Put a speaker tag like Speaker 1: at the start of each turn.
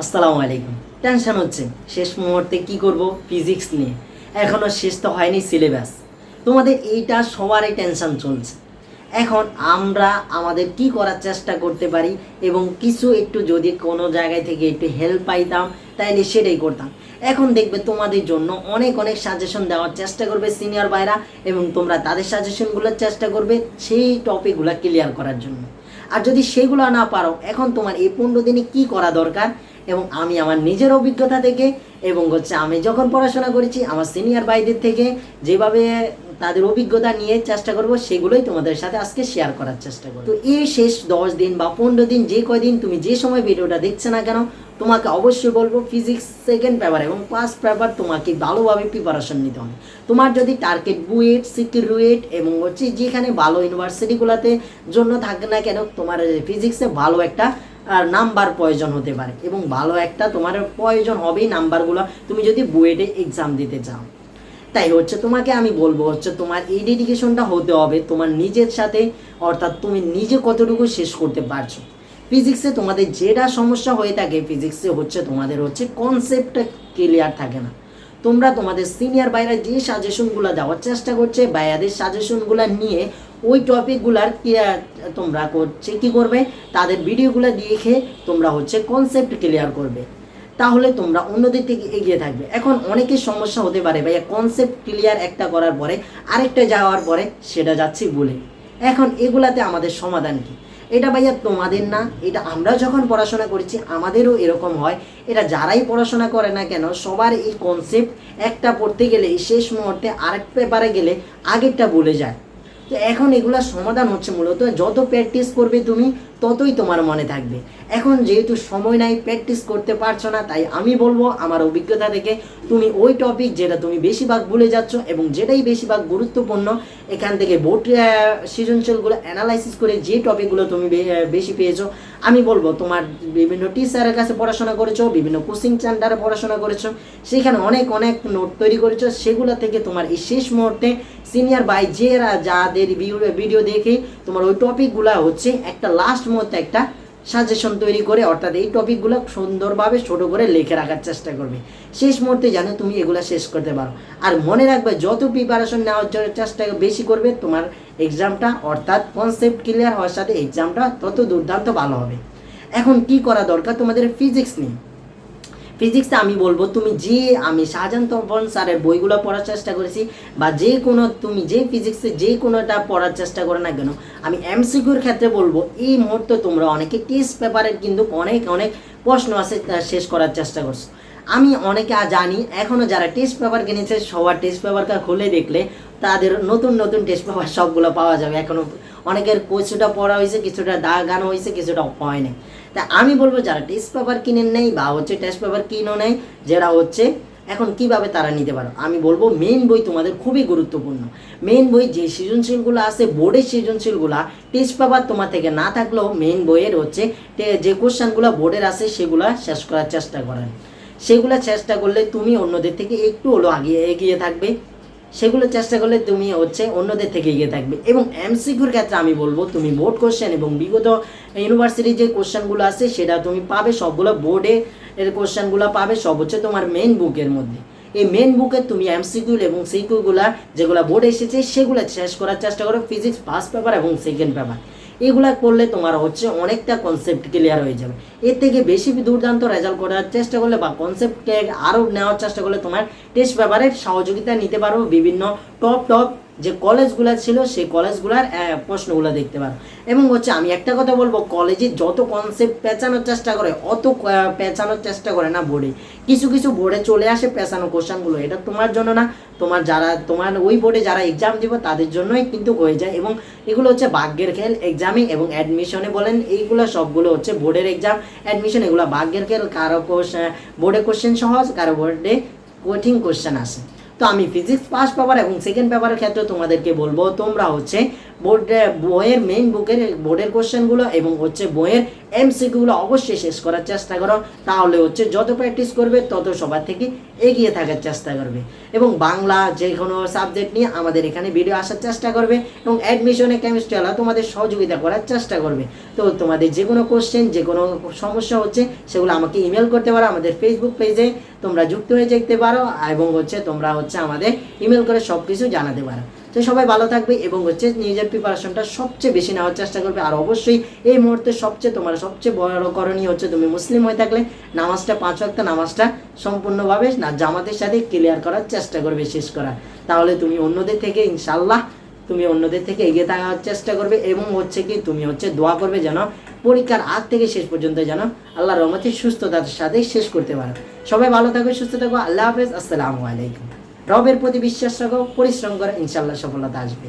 Speaker 1: আসসালামু আলাইকুম। টেনশন হচ্ছে, শেষ মুহূর্তে কি করব? ফিজিক্স নিয়ে। এখনও শেষ তো হয়নি সিলেবাস তোমাদের এইটা সবারই টেনশন চলছে। এখন আমরা আমাদের কি করার চেষ্টা করতে পারি এবং কিছু একটু যদি কোনো জায়গায় থেকে একটু হেল্প পাইতাম, তাইলে সেটাই করতাম। এখন দেখবে তোমাদের জন্য অনেক অনেক সাজেশন দেওয়ার চেষ্টা করবে সিনিয়র ভাইরা এবং তোমরা তাদের সাজেশনগুলোর চেষ্টা করবে সেই টপিকগুলো ক্লিয়ার করার জন্য। আর যদি সেগুলো না পারো, এখন তোমার এই পনেরো দিনে কি করা দরকার? এবং আমি আমার নিজের অভিজ্ঞতা থেকে এবং হচ্ছে আমি যখন পড়াশোনা করেছি আমার সিনিয়র ভাইদের থেকে যেভাবে তাদের অভিজ্ঞতা নিয়ে চেষ্টা করব, সেগুলোই তোমাদের সাথে আজকে শেয়ার করার চেষ্টা করব। তো এই শেষ দশ দিন বা পনেরো দিন যে কয়দিন তুমি যে সময় ভিডিওটা দেখছে না কেন, তোমাকে অবশ্যই বলব ফিজিক্স সেকেন্ড পেপার এবং ফার্স্ট পেপার তোমাকে ভালোভাবে প্রিপারেশন নিতে হবে। তোমার যদি টার্গেট বুয়েট সিকিউরেট এবং হচ্ছে যেখানে ভালো ইউনিভার্সিটিগুলোতে জন্য থাকে না কেন, তোমার ফিজিক্সে ভালো একটা নাম্বার প্রয়োজন হতে পারে। এবং ভালো একটা তোমার প্রয়োজন হবেই নাম্বারগুলো। তুমি যদি বুয়েটে এক্সাম দিতে চাও। তাই হচ্ছে তোমাকে আমি বলব হচ্ছে তোমার এই ডেডিকেশনটা হতে হবে তোমার নিজের সাথে, অর্থাৎ তুমি নিজে কতটুকু শেষ করতে পারছ। ফিজিক্সে তোমাদের যেটা সমস্যা হয়ে থাকে ফিজিক্সে হচ্ছে তোমাদের হচ্ছে কনসেপ্টটা ক্লিয়ার থাকে না। তোমরা তোমাদের সিনিয়র বাইরে যে সাজেশনগুলো দেওয়ার চেষ্টা করছে বাইয়াদের সাজেশনগুলো নিয়ে ওই টপিকগুলার কি তোমরা করছে, কি করবে? তাদের ভিডিওগুলো দেখে তোমরা হচ্ছে কনসেপ্ট ক্লিয়ার করবে। তাহলে তোমরা অন্যদের থেকে এগিয়ে থাকবে। এখন অনেকের সমস্যা হতে পারে ভাইয়া কনসেপ্ট ক্লিয়ার একটা করার পরে আরেকটা যাওয়ার পরে সেটা যাচ্ছি বলে। এখন এগুলাতে আমাদের সমাধান কি? এটা ভাইয়া তোমাদের না, এটা আমরা যখন পড়াশোনা করেছি, আমাদেরও এরকম হয়। এটা যারাই পড়াশোনা করে না কেন, সবার এই কনসেপ্ট একটা পড়তে গেলে শেষ মুহূর্তে আরেক পেপারে গেলে আগেরটা বলে যায়। তো এখন এগুলা সমাধান হচ্ছে মূলত। যত প্র্যাকটিস করবে তুমি ততই তোমার মনে থাকবে। এখন যেহেতু সময় নাই প্র্যাকটিস করতে পারছ না, তাই আমি বলব আমার অভিজ্ঞতা থেকে তুমি ওই টপিক যেটা তুমি বেশিরভাগ ভুলে যাচ্ছ এবং যেটাই বেশিরভাগ গুরুত্বপূর্ণ, এখান থেকে বোর্ড সৃজনশীলগুলো অ্যানালাইসিস করে যে টপিকগুলো তুমি বেশি পেয়েছ, আমি বলব তোমার বিভিন্ন টিচারের কাছে পড়াশোনা করেছ, বিভিন্ন কোচিং সেন্টারে পড়াশোনা করেছ, সেখানে অনেক অনেক নোট তৈরি করেছ, সেগুলো থেকে তোমার এই শেষ মুহূর্তে সিনিয়র বাই যেরা যাদের ভিডিও- ভিডিও দেখে তোমার ওই টপিকগুলো হচ্ছে একটা লাস্ট মুহূর্তে একটা সাজেশন তৈরি করে, অর্থাৎ এই টপিকগুলো সুন্দরভাবে ছোটো করে লিখে রাখার চেষ্টা করবে। শেষ মুহূর্তে যেন তুমি এগুলো শেষ করতে পারো। আর মনে রাখবে, যত প্রিপারেশন নেওয়ার চেষ্টা বেশি করবে, তোমার এক্সামটা অর্থাৎ কনসেপ্ট ক্লিয়ার হওয়ার সাথে এক্সামটা তত দুর্দান্ত ভালো হবে। এখন কি করা দরকার? তোমাদের ফিজিক্স নিয়ে। ফিজিক্সে আমি বলব, তুমি যে, আমি শাহজাহান তপন স্যারের বইগুলো পড়ার চেষ্টা করেছি, বা যে কোনো, তুমি যে ফিজিক্সে যে কোনোটা পড়ার চেষ্টা করো না কেন, আমি এমসিকিউর ক্ষেত্রে বলব, এই মুহূর্তে তোমরা অনেকে টেস্ট পেপারের কিন্তু অনেক অনেক প্রশ্ন আছে শেষ করার চেষ্টা করছ। আমি অনেকে জানি এখনও যারা টেস্ট পেপার কিনেছে, সবার টেস্ট পেপারটা খুলে দেখলে তাদের নতুন নতুন টেস্ট পেপার সবগুলো পাওয়া যাবে। এখনও অনেকের কিছুটা পড়া হয়েছে, কিছুটা দাগানো হয়েছে, কিছুটা হয় নাই। তা আমি বলব যারা টেস্ট পেপার কিনেন নেই বা হচ্ছে টেস্ট পেপার কিনো নেই, যারা হচ্ছে এখন কীভাবে তারা নিতে পারো? আমি বলব মেন বই তোমাদের খুবই গুরুত্বপূর্ণ। মেন বই যে সৃজনশীলগুলো আছে, বোর্ডের সৃজনশীলগুলো টেস্ট পেপার তোমার থেকে না থাকলেও মেন বইয়ের হচ্ছে যে কোশ্চেনগুলো বোর্ডের আছে সেগুলো শেষ করার চেষ্টা করেন। সেগুলো চেষ্টা করলে তুমি অন্যদের থেকে একটু হলো আগে এগিয়ে থাকবে। সেগুলো চেষ্টা করলে তুমি হচ্ছে অন্যদের থেকে এগিয়ে থাকবে। এবং এমসিকিউর ক্ষেত্রে আমি বলব, তুমি বোর্ড কোশ্চেন এবং বিগত ইউনিভার্সিটির যে কোশ্চেনগুলো আছে, সেটা তুমি পাবে সবগুলো বোর্ডে এর কোশ্চেনগুলো পাবে, সব হচ্ছে তোমার মেন বুকের মধ্যে। এই মেন বুকে তুমি এমসিকিউ এবং সিকিউগুলা যেগুলো বোর্ডে এসেছে, সেগুলো শেষ করার চেষ্টা করো ফিজিক্স ফার্স্ট পেপার এবং সেকেন্ড পেপার এগুলা করলে তোমার হচ্ছে অনেকটা কনসেপ্ট ক্লিয়ার হয়ে যাবে। এর থেকে বেশি দুর্দান্ত রেজাল্ট করার চেষ্টা করলে বা কনসেপ্টকে আরও নেওয়ার চেষ্টা করলে তোমার টেস্ট পেপারের সহযোগিতা নিতে পারো বিভিন্ন টপ টপ যে কলেজগুলো ছিল, সেই কলেজগুলোর প্রশ্নগুলো দেখতে পারো। এবং হচ্ছে আমি একটা কথা বলব কলেজে যত কনসেপ্ট পেঁচানোর চেষ্টা করে, অত পেঁচানোর চেষ্টা করে না বোর্ডে কিছু কিছু বোর্ডে চলে আসে পেঁচানো কোশ্চানগুলো এটা তোমার জন্য না, তোমার যারা, তোমার ওই বোর্ডে যারা এক্সাম দিব, তাদের জন্যই কিন্তু হয়ে যায়। এবং এগুলো হচ্ছে ভাগ্যের খেল এক্সামে এবং অ্যাডমিশনে বলেন, এইগুলো সবগুলো হচ্ছে বোর্ডের এক্সাম অ্যাডমিশন এগুলো ভাগ্যের খেল, কারও কোশ্চেন বোর্ডে কোশ্চেন সহজ, কারও বোর্ডে কঠিন কোশ্চেন আসে। তো আমি ফিজিক্স ফার্স্ট পেপার এবং সেকেন্ড পেপারের ক্ষেত্রে তোমাদেরকে বলব, তোমরা হচ্ছে বোর্ডে বইয়ের মেইন বুকের বোর্ডের কোশ্চেনগুলো এবং হচ্ছে বইয়ের এম এমসিকিউগুলো অবশ্যই শেষ করার চেষ্টা করো। তাহলে হচ্ছে যত প্র্যাকটিস করবে, তত সবার থেকে এগিয়ে থাকার চেষ্টা করবে। এবং বাংলা যে কোনো সাবজেক্ট নিয়ে আমাদের এখানে ভিডিও আসার চেষ্টা করবে এবং অ্যাডমিশনে কেমিস্ট্রি আলা তোমাদের সহযোগিতা করার চেষ্টা করবে। তো তোমাদের যে কোনো কোশ্চেন যে কোনো সমস্যা হচ্ছে, সেগুলো আমাকে ইমেল করতে পারো আমাদের ফেসবুক পেজে তোমরা যুক্ত হয়ে যেতে পারো এবং হচ্ছে তোমরা হচ্ছে আমাদের ইমেল করে সব কিছু জানাতে পারো। তো সবাই ভালো থাকবে এবং হচ্ছে নিজের প্রিপারেশনটা সবচেয়ে বেশি নেওয়ার চেষ্টা করবে। আর অবশ্যই এই মুহূর্তে সবচেয়ে তোমার সবচেয়ে বড় করণীয় হচ্ছে তুমি মুসলিম হয়ে থাকলে নামাজটা পাঁচ ওয়াক্ত নামাজটা সম্পূর্ণভাবে না, জামাতের সাথে ক্লিয়ার করার চেষ্টা করবে শেষ করার। তাহলে তুমি অন্যদের থেকে ইনশাল্লাহ তুমি অন্যদের থেকে এগিয়ে থাকার চেষ্টা করবে এবং হচ্ছে কি তুমি হচ্ছে দোয়া করবে যেন পরীক্ষার আগ থেকে শেষ পর্যন্ত যেন আল্লাহ রহমতে সুস্থতার সাথে শেষ করতে পারো। সবাই ভালো থাকবে সুস্থ থাকো। আল্লাহ হাফেজ। আসসালামু আলাইকুম। রবের প্রতি বিশ্বাস রাখো পরিশ্রম করো ইনশাল্লাহ সফলতা আসবে।